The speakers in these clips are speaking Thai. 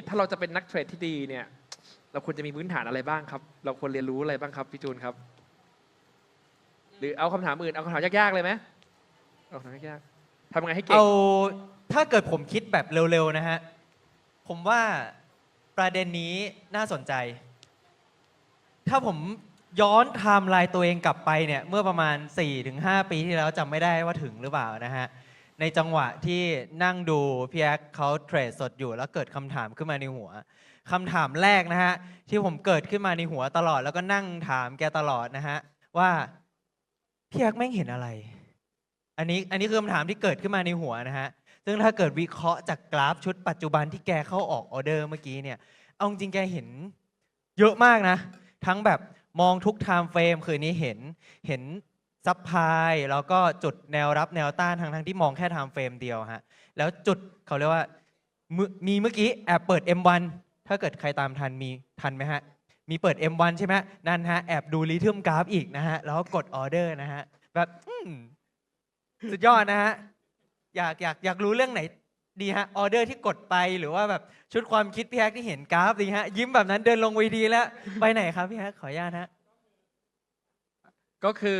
ทถ้าเราจะเป็นนักเทรดที่ดีเนี่ย เราควรจะมีพื้นฐานอะไรบ้างครับ เราควรเรียนรู้อะไรบ้างครับพี่จูนครับ หรือเอาคำถามอื่น เอาคำถามยากๆเลยไหมเอาคำถามยากๆทำไงให้เก่ง เอาถ้าเกิดผมคิดแบบเร็วๆนะฮะ ผมว่าประเด็นนี้น่าสนใจ ถ้าผมย้อนไทม์ไลน์ตัวเองกลับไปเนี่ย เมื่อประมาณ 4-5 ปีที่แล้วจำไม่ได้ว่าถึงหรือเปล่านะฮะ ในจังหวะที่นั่งดูพี่แอ๊กเขาเทรดสดอยู่แล้วเกิดคำถามขึ้นมาในหัวคำถามแรกนะฮะ ที่ผมเกิดขึ้นมาในหัวตลอดแล้วก็นั่งถามแกตลอดนะฮะ ว่าพี่แอ๊กแม่งเห็นอะไร อันนี้อันนี้คือคำถามที่เกิดขึ้นมาในหัวนะฮะ ซึ่งถ้าเกิดวิเคราะห์จากกราฟชุดปัจจุบันที่แกเข้าออกออเดอร์เมื่อกี้เนี่ยเอาจริงแกเห็นเยอะมากนะ ทั้งแบบมองทุกไทม์เฟรมคืนนี้เห็นเห็น ซับพลายแล้วก็จุดแนวรับแนวต้านทั้งทั้งที่มองแค่ไทม์เฟรมเดียวฮะแล้วจุดเขาเรียกว่ามึมีเมื่อกี้แอบเปิด M1 ถ้าเกิดใครตามทันมีทันไหมฮะมีเปิด M1 ใช่ไหมนั่นฮะแอบดูลิทึมกราฟอีกนะฮะแล้วก็กดออเดอร์นะฮะแบบสุดยอดนะฮะอยากอยากอยากรู้เรื่องไหนดีฮะออเดอร์ที่กดไปหรือว่าแบบชุดความคิดพี่แฮกที่เห็นกราฟดีฮะยิ้มแบบนั้นเดินลงเวทีแล้ว ไปไหนครับพี่แฮกขออนุญาตฮะก็คือ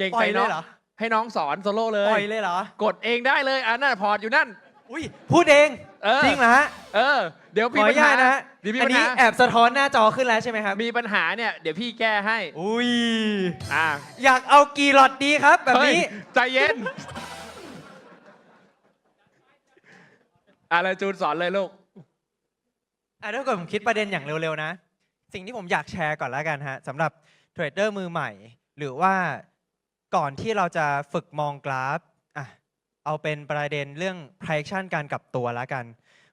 เก่งปล่ใจอยเลน้อยงเหรอให้น้องสอนโซโล่เลปล่อยย เลยเหรอ กดเองได้เลยอะนั่นพอร์ตอยู่นั่น อุ้ยพูดเองเออ จริงเหรอฮะเออ เดี๋ยวขมีออปัญนุญาหาตนะฮะเดี๋ยวมีอัปันญนี้หาแอบสะท้อนหน้าจอขึ้นแล้วใช่ไหมครับมีปัญหาเนี่ยเดี๋ยวพี่แก้ให้อุ้ยอ่าอยากเอากี่หลอดดีครับ แบบนี้ เฮ้ยใจเย็นอะไรจูนสอนเลยลูก อะถ้าเกิดผมคิดประเด็นอย่างเร็ว ๆ นะ สิ่งที่ผมอยากแชร์ก่อนแล้วกันฮะสำหรับเทรดเดอร์มือใหม่ หรือว่า ก่อนที่เราจะฝึกมองกราฟอะเอาเป็นประเด็นเรื่อง prediction การกลับตัวแล้วกัน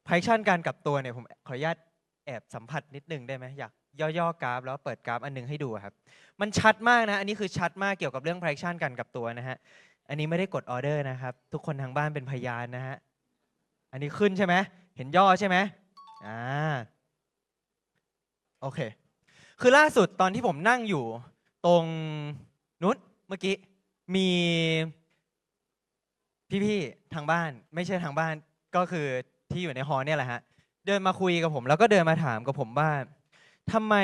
prediction การกลับตัวเนี่ยผมขออนุญาตแอบสัมผัสนิดนึงได้ไหมอยากย่อๆกราฟ แล้วเปิดกราฟอันหนึงให้ดูครับ มันชัดมากนะ อันนี้คือชัดมากเกี่ยวกับเรื่อง prediction การกลับตัวนะฮะ อันนี้ไม่ได้กดออเดอร์นะครับ ทุกคนทางบ้านเป็นพยานนะฮะ อันนี้ขึ้นใช่ไหมเห็นย่อใช่ไหมอ่า โอเค คือล่าสุดตอนที่ผมนั่งอยู่ตรงนู้น เมื่อกี้มีพี่ๆทางบ้าน ไม่ใช่ทางบ้านก็คือที่อยู่ในฮอล์เนี่ยแหละฮะเดินมาคุยกับผม แล้วก็เดินมาถามกับผมว่าทำไม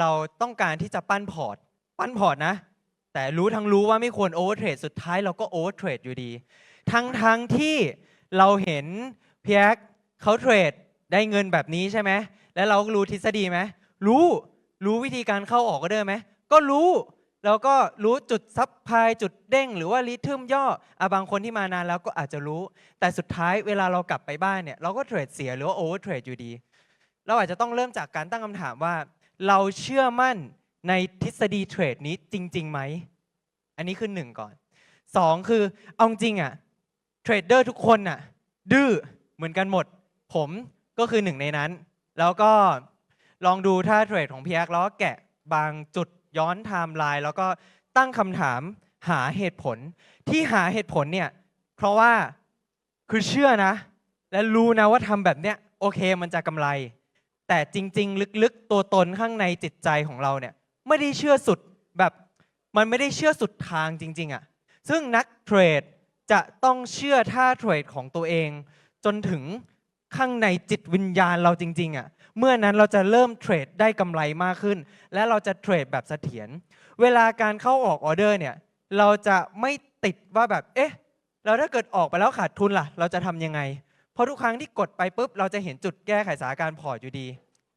เราต้องการที่จะปั้นพอร์ต ปั้นพอร์ตนะ แต่รู้ทั้งรู้ว่าไม่ควรโอเวอร์เทรดสุดท้ายเราก็โอเวอร์เทรดอยู่ดี ทั้งทั้งที่เราเห็นเพียกเขาเทรดได้เงินแบบนี้ใช่ไหมแล้วเราก็รู้ทฤษฎีไหมรู้รู้วิธีการเข้าออกก็ได้ไหมก็รู้ แล้วก็รู้จุดซับพายจุดเด้ง หรือว่าริทึมย่ออะบางคนที่มานานแล้วก็อาจจะรู้ แต่สุดท้ายเวลาเรากลับไปบ้านเนี่ยเราก็เทรดเสียหรือว่าโอเวอร์เทรดอยู่ดี เราอาจจะต้องเริ่มจากการตั้งคำถามว่า เราเชื่อมั่นในทฤษฎีเทรดนี้จริงๆไหม อันนี้คือหนึ่งก่อนสองคือเอาจริงอะเทรดเดอร์ทุกคนน่ะดื้อเหมือนกันหมด ผมก็คือหนึ่งในนั้น แล้วก็ลองดูท่าเทรดของพี่แอ๊กแล้วก็แกะบางจุด ย้อนไทม์ไลน์แล้วก็ตั้งคำถามหาเหตุผล ที่หาเหตุผลเนี่ยเพราะว่าคือเชื่อนะ และรู้นะว่าทำแบบเนี้ยโอเคมันจะกำไร แต่จริง ๆ ลึกๆ ตัวตนข้างในจิตใจของเราเนี่ยไม่ได้เชื่อสุดแบบมันไม่ได้เชื่อสุดทางจริง ๆอะ่ะซึ่งนักเทรดจะต้องเชื่อท่าเทรดของตัวเอง จนถึง ข้างในจิตวิญญาณเราจริง ๆอะ่ะเมื่อนั้นเราจะเริ่มเทรดได้กำไรมากขึ้น และเราจะเทรดแบบเสถียรเวลาการเข้าออกออเดอร์เนี่ยเราจะไม่ติดว่าแบบเอ๊ะแล้วถ้าเกิดออกไปแล้วขาดทุนล่ะ เราจะทำยังไง เพราะทุกครั้งที่กดไปปุ๊บ เราจะเห็นจุดแก้ไขสถานการณ์พอร์ตอยู่ดี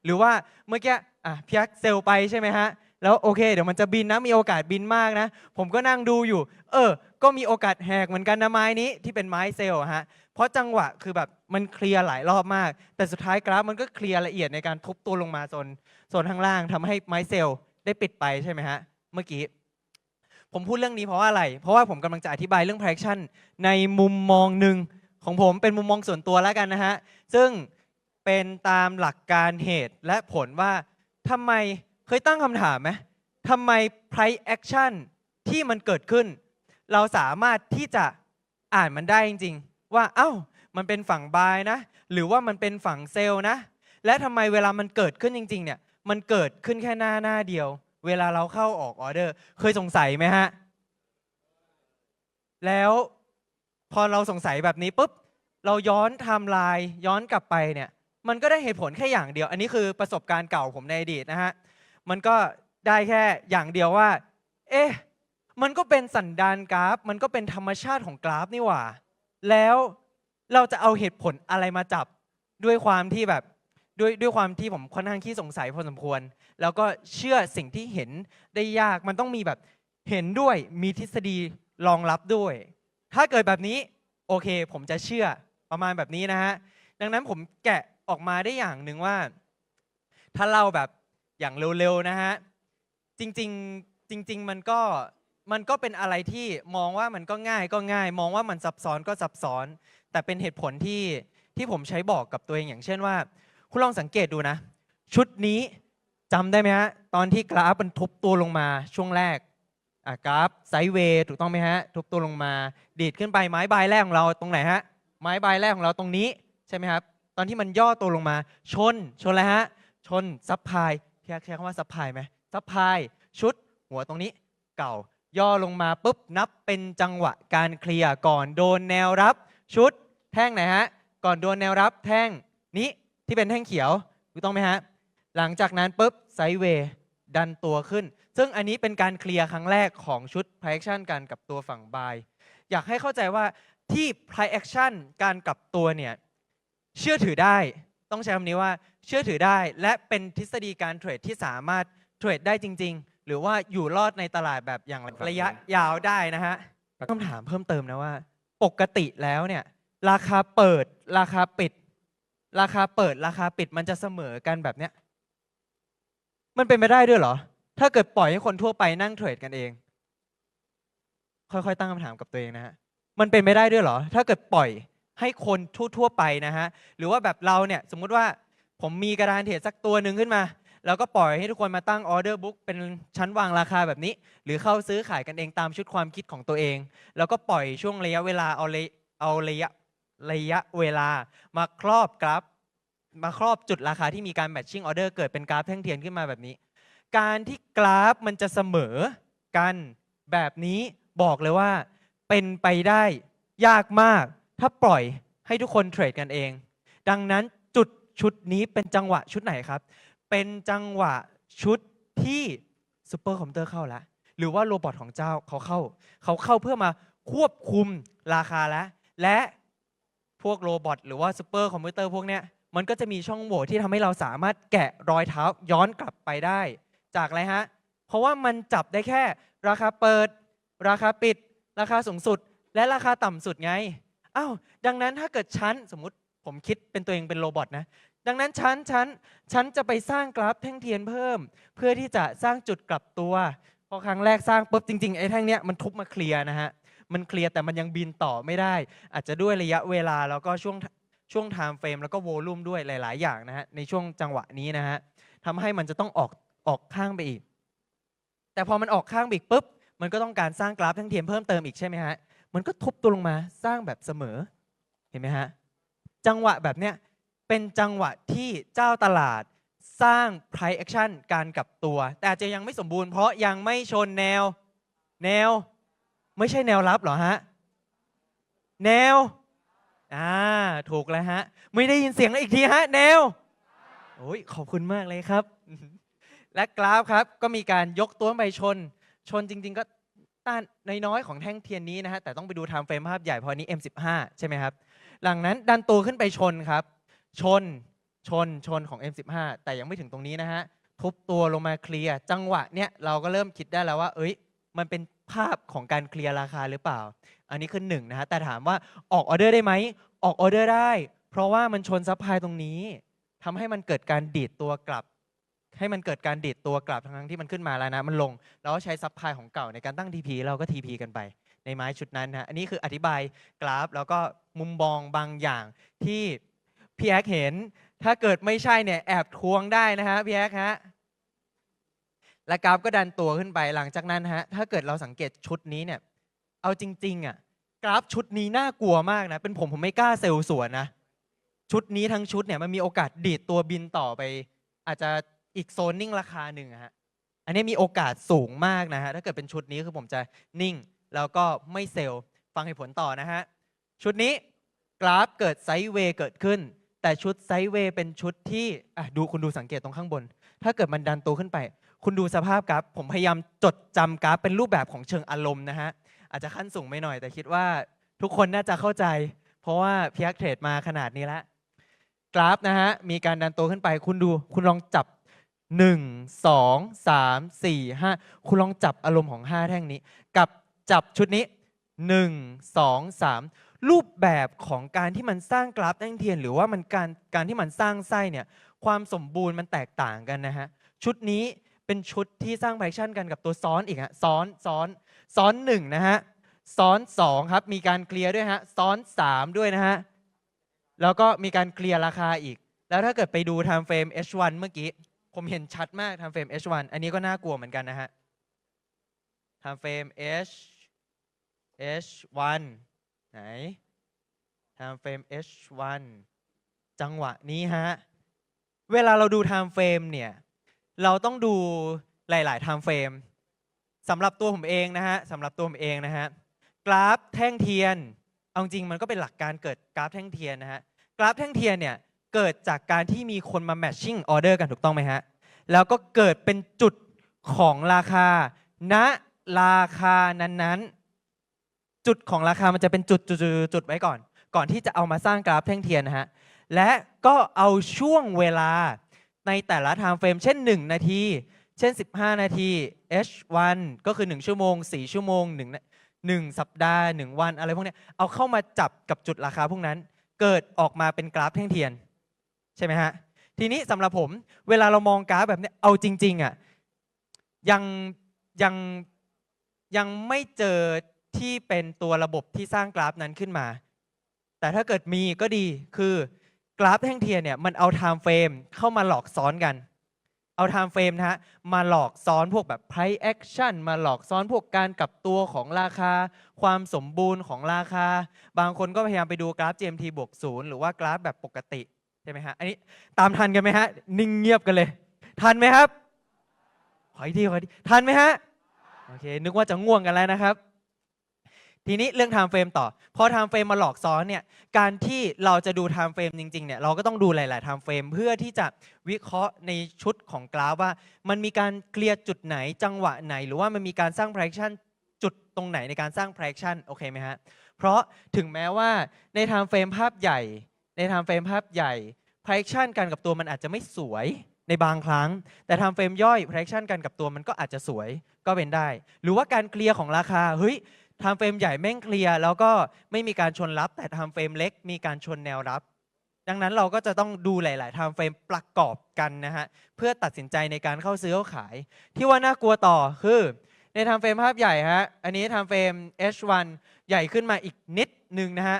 หรือว่าเมื่อกี้อะพี่ยักเซลไปใช่ไหมฮะแล้วโอเค เดี๋ยวมันจะบินนะมีโอกาสบินมากนะ ผมก็นั่งดูอยู่ เออ ก็มีโอกาสแหกเหมือนกันนะไม้นี้ที่เป็นไม้เซลล์ฮะ เพราะจังหวะคือแบบมันเคลียร์หลายรอบมาก แต่สุดท้ายกราฟมันก็เคลียร์ละเอียดในการทุบตัวลงมาโซนโซนข้างล่างทำให้ไม้เซลล์ได้ปิดไปใช่ไหมฮะ เมื่อกี้ผมพูดเรื่องนี้เพราะว่าอะไร เพราะว่าผมกำลังจะอธิบายเรื่อง prediction ในมุมมองหนึ่งของผมเป็นมุมมองส่วนตัวแล้วกันนะฮะ ซึ่งเป็นตามหลักการเหตุและผลว่าทำไมเคยตั้งคำถามไหมทำไม price action ที่มันเกิดขึ้น เราสามารถที่จะอ่านมันได้จริง ๆ ว่า เอ้า มันเป็นฝั่งบายนะ หรือว่ามันเป็นฝั่งเซลล์นะ และทำไมเวลามันเกิดขึ้นจริง ๆ เนี่ย มันเกิดขึ้นแค่หน้าหน้าเดียว เวลาเราเข้าออกออเดอร์ เคยสงสัยไหมฮะ แล้วพอเราสงสัยแบบนี้ปุ๊บ เราย้อนไทม์ไลน์ย้อนกลับไปเนี่ย มันก็ได้เหตุผลแค่อย่างเดียว อันนี้คือประสบการณ์เก่าผมในอดีตนะฮะ มันก็ได้แค่อย่างเดียวว่า เอ๊ะ มันก็เป็นสันดานกราฟ มันก็เป็นธรรมชาติของกราฟนี่หว่า แล้วเราจะเอาเหตุผลอะไรมาจับด้วยความที่แบบด้วยด้วยความที่ผมค่อนข้างขี้สงสัยพอสมควร แล้วก็เชื่อสิ่งที่เห็นได้ยากมันต้องมีแบบเห็นด้วยมีทฤษฎีรองรับด้วย ถ้าเกิดแบบนี้โอเค ผมจะเชื่อประมาณแบบนี้นะฮะดังนั้นผมแกะออกมาได้อย่างหนึ่งว่า ถ้าเล่าแบบอย่างเร็วๆนะฮะจริงๆจริง ๆ มันก็ มันก็เป็นอะไรที่มองว่ามันก็ง่ายก็ง่าย มองว่ามันซับซ้อนก็ซับซ้อน แต่เป็นเหตุผลที่ที่ผมใช้บอกกับตัวเองอย่างเช่นว่า คุณลองสังเกตดูนะ ชุดนี้จำได้ไหมฮะตอนที่กราฟมันทุบตัวลงมาช่วงแรกกราฟไซด์เวย์ถูกต้องไหมฮะทุบตัวลงมา ดีดขึ้นไปไม้ใบแรกของเราตรงไหนฮะไม้ใบแรกของเราตรงนี้ใช่ไหมครับตอนที่มันย่อตัวลงมา ชนชนอะไรฮะชนซับพายใช้ใช้คำว่าซับพายไหมซับพายชุดหัวตรงนี้เก่า ย่อลงมาปุ๊บนับเป็นจังหวะการเคลียร์ก่อนโดนแนวรับชุดแท่งไหนฮะ ก่อนโดนแนวรับแท่งนี้ที่เป็นแท่งเขียวถูกต้องไหมฮะ หลังจากนั้นปุ๊บไซเวย์ดันตัวขึ้น ซึ่งอันนี้เป็นการเคลียร์ครั้งแรกของชุด p r i action กันกับตัวฝั่งบายอยากให้เข้าใจว่าที่ p r i action การกลับตัวเนี่ยเชื่อถือได้ต้องใช้คำนี้ว่าเชื่อถือได้ และเป็นทฤษฎีการเทรดที่สามารถเทรดได้จริง ๆ หรือว่าอยู่รอดในตลาดแบบอย่างระยะยาวได้นะฮะคำถามเพิ่มเติมนะว่า ปกติแล้วเนี่ย ราคาเปิดราคาปิด ราคาเปิดราคาปิดมันจะเสมอกันแบบเนี้ยมันเป็นไปได้ด้วยเหรอ ถ้าเกิดปล่อยให้คนทั่วไปนั่งเทรดกันเอง ค่อยๆ ตั้งคำถามกับตัวเองนะฮะมันเป็นไปได้ด้วยเหรอ ถ้าเกิดปล่อยให้คนทั่วๆไปนะฮะ หรือว่าแบบเราเนี่ย สมมุติว่าผมมีกระดานเทรดสักตัวหนึ่งขึ้นมา แล้วก็ปล่อยให้ทุกคนมาตั้งออเดอร์บุ๊กเป็นชั้นวางราคาแบบนี้ หรือเข้าซื้อขายกันเองตามชุดความคิดของตัวเอง แล้วก็ปล่อยช่วงระยะเวลาเอาเลยเอาระยะระยะเวลามาครอบกราฟมาครอบจุดราคาที่มีการแมทชิ่งออเดอร์เกิดเป็นกราฟแท่งเทียนขึ้นมาแบบนี้ การที่กราฟมันจะเสมอกันแบบนี้บอกเลยว่าเป็นไปได้ยากมาก ถ้าปล่อยให้ทุกคนเทรดกันเอง ดังนั้นจุดชุดนี้เป็นจังหวะชุดไหนครับ เป็นจังหวะชุดที่ซูเปอร์คอมพิวเตอร์เข้าแล้วหรือว่าโรบอทของเจ้าเขาเข้า เขาเข้าเพื่อมาควบคุมราคาแล้วและพวกโรบอทหรือว่าซูเปอร์คอมพิวเตอร์พวกเนี้ยมันก็จะมีช่องโหว่ที่ทำให้เราสามารถแกะรอยเท้าย้อนกลับไปได้ จากอะไรฮะ เพราะว่ามันจับได้แค่ ราคาเปิด ราคาปิด ราคาสูงสุด และราคาต่ำสุดไงอ้าวดังนั้นถ้าเกิดฉันสมมติผมคิดเป็นตัวเองเป็นโรบอทนะ ดังนั้นฉันฉันฉันจะไปสร้างกราฟแท่งเทียนเพิ่ม เพื่อที่จะสร้างจุดกลับตัวพอครั้งแรกสร้างปุ๊บจริงๆไอ้แท่งเนี้ยมันทุบมาเคลียร์นะฮะมันเคลียร์แต่มันยังบินต่อไม่ได้ อาจจะด้วยระยะเวลาแล้วก็ช่วงช่วงไทม์เฟรมแล้วก็โวลูมด้วยหลาย ๆ อย่างนะฮะในช่วงจังหวะนี้นะฮะทำให้มันจะต้องออกออกข้างไปอีก แต่พอมันออกข้างไปอีกปุ๊บมันก็ต้องการสร้างกราฟแท่งเทียนเพิ่มเติมอีกใช่ไหมฮะมันก็ทุบตัวลงมาสร้างแบบเสมอเห็นไหมฮะจังหวะแบบเนี้ย เป็นจังหวะที่เจ้าตลาดสร้าง price action การกลับตัว แต่อาจจะยังไม่สมบูรณ์เพราะยังไม่ชนแนว แนว ไม่ใช่แนวรับหรอฮะ แนว อ่า ถูกแล้วฮะ ไม่ได้ยินเสียงอีกทีฮะ แนว โอ้ยขอบคุณมากเลยครับ และกราฟครับ ก็มีการยกตัวไปชน ชนจริง ๆ ก็ต้านน้อยๆของแท่งเทียนนี้นะฮะ แต่ต้องไปดูไทม์เฟรมภาพใหญ่พอนี้ M15 ใช่ไหมครับ หลังนั้นดันตัวขึ้นไปชนครับ ชนชนชนของ M15 แต่ยังไม่ถึงตรงนี้นะฮะ ทุบตัวลงมาเคลียร์จังหวะเนี้ยเราก็เริ่มคิดได้แล้วว่า เอ้ย มันเป็นภาพของการเคลียร์ราคาหรือเปล่า อันนี้คือหนึ่งนะฮะ แต่ถามว่าออกออเดอร์ได้ไหม ออกออเดอร์ได้ เพราะว่ามันชนซัพพลายตรงนี้ทำให้มันเกิดการดีดตัวกลับ ให้มันเกิดการดีดตัวกลับทั้งที่มันขึ้นมาแล้วนะ มันลง แล้วก็ใช้ซัพพลายของเก่าในการตั้ง TP เราก็ TP กันไปในไม้ชุดนั้นนะฮะอันนี้คืออธิบายกราฟ แล้วก็มุมมองบางอย่างที่ พี่แอ๊กเห็น ถ้าเกิดไม่ใช่เนี่ยแอบทวงได้นะฮะพี่แอ๊กฮะและกราฟก็ดันตัวขึ้นไปหลังจากนั้นฮะถ้าเกิดเราสังเกตชุดนี้เนี่ย เอาจริงๆอะกราฟชุดนี้น่ากลัวมากนะ เป็นผมผมไม่กล้าเซลล์สวนนะ ชุดนี้ทั้งชุดเนี่ยมันมีโอกาสดีดตัวบินต่อไป อาจจะอีกโซนนิ่งราคาหนึ่งฮะอันนี้มีโอกาสสูงมากนะฮะถ้าเกิดเป็นชุดนี้คือผมจะนิ่ง แล้วก็ไม่เซลล์ฟังเหตุผลต่อนะฮะชุดนี้กราฟเกิดไซด์เวย์เกิดขึ้น แต่ชุดไซด์เวย์เป็นชุดที่อะดูคุณดูสังเกตตรงข้างบน ถ้าเกิดมันดันตัวขึ้นไป คุณดูสภาพกราฟผมพยายามจดจำกราฟเป็นรูปแบบของเชิงอารมณ์นะฮะ อาจจะขั้นสูงไม่หน่อย แต่คิดว่าทุกคนน่าจะเข้าใจ เพราะว่าพียักเทรดมาขนาดนี้แล้วกราฟนะฮะ มีการดันตัวขึ้นไป คุณดูคุณลองจับ 1 2 3 4 5 คุณลองจับอารมณ์ของ 5 แท่งนี้ กับจับชุดนี้ 1 2 3 รูปแบบของการที่มันสร้างกราฟแท่งเทียน หรือว่ามันการการที่มันสร้างไส้เนี่ยความสมบูรณ์มันแตกต่างกันนะฮะชุดนี้เป็นชุดที่สร้างแพคชั่นกันกับตัวซ้อนอีกฮะซ้อนซ้อนซ้อนหนึ่งนะฮะซ้อนสองครับมีการเคลียร์ด้วยฮะซ้อนสามด้วยนะฮะแล้วก็มีการเคลียร์ราคาอีก แล้วถ้าเกิดไปดู time frame H1 เมื่อกี้ผมเห็นชัดมาก time frame H1 อันนี้ก็น่ากลัวเหมือนกันนะฮะ time frame H H1 ไหน time frame H1 จังหวะนี้ฮะ เวลาเราดู time frame เนี่ย เราต้องดูหลาย ๆ time frame สำหรับตัวผมเองนะฮะสำหรับตัวผมเองนะฮะ กราฟแท่งเทียน เอาจริงมันก็เป็นหลักการเกิดกราฟแท่งเทียนนะฮะ กราฟแท่งเทียนเนี่ย เกิดจากการที่มีคนมา matching order กันถูกต้องไหมฮะ แล้วก็เกิดเป็นจุดของราคาณราคานั้น ๆ จุดของราคามันจะเป็นจุดจุดจุดจดไว้ก่อน ก่อนที่จะเอามาสร้างกราฟแท่งเทียนนะฮะและก็เอาช่วงเวลาในแต่ละ time frame เช่น 1 นาที เช่น 15 นาที H1 ก็คือ 1 ชั่วโมง 4 ชั่วโมง1นะ1สัปดาห์ 1 วันอะไรพวกนี้เอาเข้ามาจับกับจุดราคาพวกนั้น เกิดออกมาเป็นกราฟแท่งเทียน ใช่ไหมฮะ ทีนี้สำหรับผม เวลาเรามองกราฟแบบนี้เอาจริงๆอะยังยังยังไม่เจอ ที่เป็นตัวระบบที่สร้างกราฟนั้นขึ้นมา แต่ถ้าเกิดมีก็ดีคือกราฟแท่งเทียนเนี่ยมันเอา time frame เข้ามาหลอกซ้อนกัน เอา time frame นะฮะมาหลอกซ้อนพวกแบบ price action มาหลอกซ้อนพวกการกลับตัวของราคา ความสมบูรณ์ของราคา บางคนก็พยายามไปดูกราฟ GMT บวกศูนย์หรือว่ากราฟแบบปกติใช่ไหมฮะอันนี้ตามทันกันไหมฮะนิ่งเงียบกันเลย ทันไหมครับขออีกทีขออีกทีทันไหมฮะโอเคนึกว่าจะง่วงกันแล้วนะครับ ทีนี้เรื่อง time frame ต่อ พอ time frame มาหลอกซ้อนเนี่ยการที่เราจะดู time frame จริงๆเนี่ยเราก็ต้องดูหลายๆ time frame เพื่อที่จะวิเคราะห์ในชุดของกราฟว่า มันมีการเคลียร์จุดไหนจังหวะไหน หรือว่ามันมีการสร้าง prediction จุดตรงไหนในการสร้าง prediction โอเคไหมฮะเพราะถึงแม้ว่าใน time frame ภาพใหญ่ ใน time frame ภาพใหญ่ prediction กันกับตัวมันอาจจะไม่สวยในบางครั้ง แต่ time frame ย่อย prediction กันกับตัวมันก็อาจจะสวยก็เป็นได้ หรือว่าการเคลียร์ของราคา เฮ้ย ทม์เฟรมใหญ่แม่งเคลียร์แล้วก็ไม่มีการชนรับ แต่ทม์เฟรมเล็กมีการชนแนวรับ ดังนั้นเราก็จะต้องดูหลาย ๆทม์เฟรมประกอบกันนะฮะเพื่อตัดสินใจในการเข้าซื้อเข้าขาย ที่ว่าน่ากลัวต่อคือในทม์เฟรมภาพใหญ่ฮะอันนี้ทม์เฟรม H1 ใหญ่ขึ้นมาอีกนิดหนึ่งนะฮะ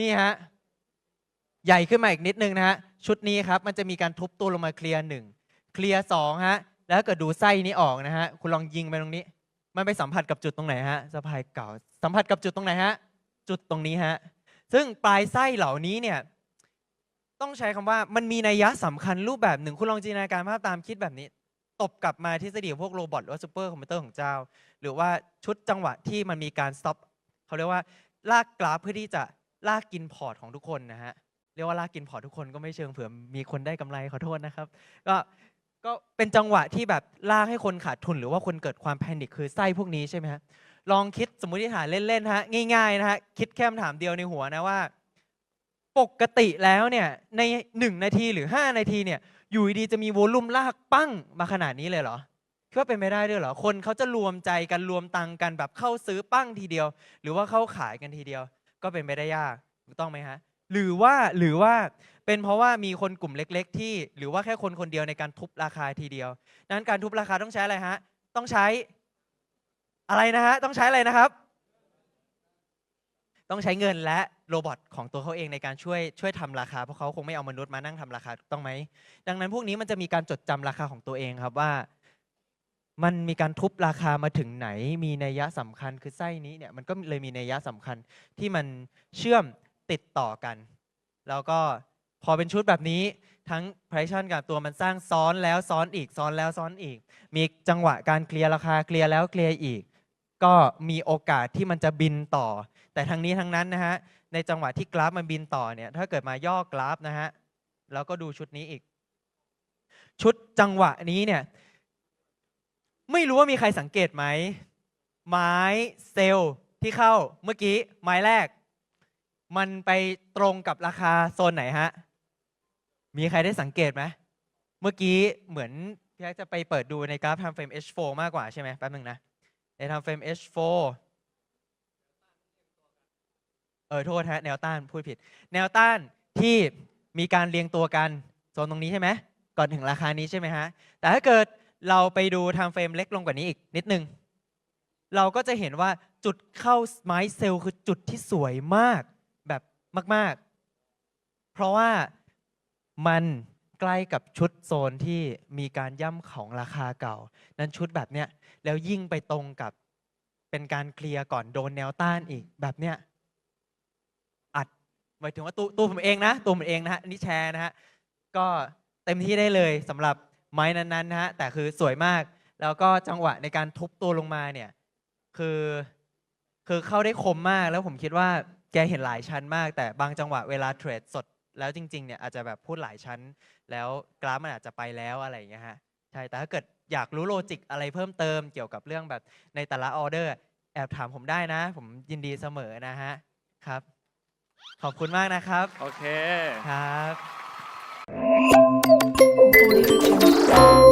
นี่ฮะใหญ่ขึ้นมาอีกนิดนึงนะฮะชุดนี้ครับมันจะมีการทุบตัวลงมาเคลียร์หนึ่งเคลียร์สองฮะแล้วเกิดดูไส้นี้ออกนะฮะคุณลองยิงไปตรงนี้ มันไปสัมผัสกับจุดตรงไหนฮะสะพายเก่าสัมผัสกับจุดตรงไหนฮะจุดตรงนี้ฮะซึ่งปลายไส้เหล่านี้เนี่ยต้องใช้คำว่ามันมีนัยยะสำคัญรูปแบบหนึ่งคุณลองจินตนาการภาพตามคิดแบบนี้ ตบกลับมาทฤษฎีพวกโรบอทหรือว่าซูเปอร์คอมพิวเตอร์ของเจ้า หรือว่าชุดจังหวะที่มันมีการสต็อปเขาเรียกว่าลากกราฟเพื่อที่จะลากกินพอร์ตของทุกคนนะฮะเรียกว่าลากกินพอร์ตทุกคนก็ไม่เชิงเผื่อมีคนได้กำไรขอโทษนะครับ ก็ ก็เป็นจังหวะที่แบบลากให้คนขาดทุน หรือว่าคนเกิดความแพนิคคือไส้พวกนี้ใช่ไหมฮะลองคิดสมมติฐานเล่นๆฮะง่ายๆนะฮะคิดแค่คำถามเดียวในหัวนะว่า ปกติแล้วเนี่ยใน 1 นาทีหรือ 5 นาทีเนี่ยอยู่ดีๆจะมีโวลุ่มลากปั้งมาขนาดนี้เลยเหรอคิดว่าเป็นไปได้ด้วยเหรอคนเขาจะรวมใจกันรวมตังกันแบบเข้าซื้อปั้งทีเดียว หรือว่าเข้าขายกันทีเดียว ก็เป็นไปได้ยากถูกต้องไหมฮะหรือว่าหรือว่า เป็นเพราะว่ามีคนกลุ่มเล็ก ๆ ที่ หรือว่าแค่คนคนเดียวในการทุบราคาทีเดียวดังนั้นการทุบราคาต้องใช้อะไรฮะ ต้องใช้อะไรนะฮะ ต้องใช้อะไรนะครับ ต้องใช้เงินและโรบอทของตัวเขาเองในการช่วยช่วยทำราคา เพราะเขาคงไม่เอามนุษย์มานั่งทำราคาถูกต้องไหม ดังนั้นพวกนี้มันจะมีการจดจำราคาของตัวเองครับว่า มันมีการทุบราคามาถึงไหน มีนัยยะสำคัญคือไส้นี้เนี่ยมันก็เลยมีนัยยะสำคัญที่มันเชื่อมติดต่อกัน แล้วก็ พอเป็นชุดแบบนี้ทั้ง prediction กับตัวมันสร้างซ้อนแล้วซ้อนอีกซ้อนแล้วซ้อนอีก มีจังหวะการเคลียร์ราคาเคลียร์แล้วเคลียร์อีก ก็มีโอกาสที่มันจะบินต่อ แต่ทั้งนี้ทั้งนั้นนะฮะในจังหวะที่กราฟมันบินต่อเนี่ยถ้าเกิดมาย่อกราฟนะฮะแล้วก็ดูชุดนี้อีก ชุดจังหวะนี้เนี่ยไม่รู้ว่ามีใครสังเกตไหมไม้เซลล์ที่เข้าเมื่อกี้ไม้แรก มันไปตรงกับราคาโซนไหนฮะ มีใครได้สังเกตไหมเมื่อกี้เหมือนพี่แอ๊กจะไปเปิดดูในกราฟ time frame H4 มากกว่าใช่ไหมแป๊บหนึ่งนะใน time frame H4 เออโทษฮะแนวต้านพูดผิด แนวต้านที่มีการเรียงตัวกันโซนตรงนี้ใช่ไหมก่อนถึงราคานี้ใช่ไหมฮะแต่ถ้าเกิดเราไปดู time frame เล็กลงกว่านี้อีกนิดนึง เราก็จะเห็นว่าจุดเข้าไม้เซลล์คือจุดที่สวยมากแบบมาก ๆ เพราะว่า มันใกล้กับชุดโซนที่มีการย่ำของราคาเก่า นั้นชุดแบบเนี้ยแล้วยิ่งไปตรงกับเป็นการเคลียร์ก่อนโดนแนวต้านอีกแบบเนี้ยอัดหมายถึงว่าตัวตัวผมเองนะตัวผมเองนะฮะนี่แชร์นะฮะก็เต็มที่ได้เลยสำหรับไม้นั้นๆนะฮะแต่คือสวยมาก แล้วก็จังหวะในการทุบตัวลงมาเนี่ยคือคือเข้าได้คมมากแล้วผมคิดว่าแกเห็นหลายชั้นมาก แต่บางจังหวะเวลาเทรดสด แล้วจริงๆเนี่ยอาจจะแบบพูดหลายชั้น แล้วกราฟมันอาจจะไปแล้วอะไรอย่างเงี้ยฮะใช่แต่ถ้าเกิดอยากรู้โลจิกอะไรเพิ่มเติมเกี่ยวกับเรื่องแบบในแต่ละออเดอร์แอบถามผมได้นะ ผมยินดีเสมอนะฮะครับ ขอบคุณมากนะครับโอเคครับ Thank you.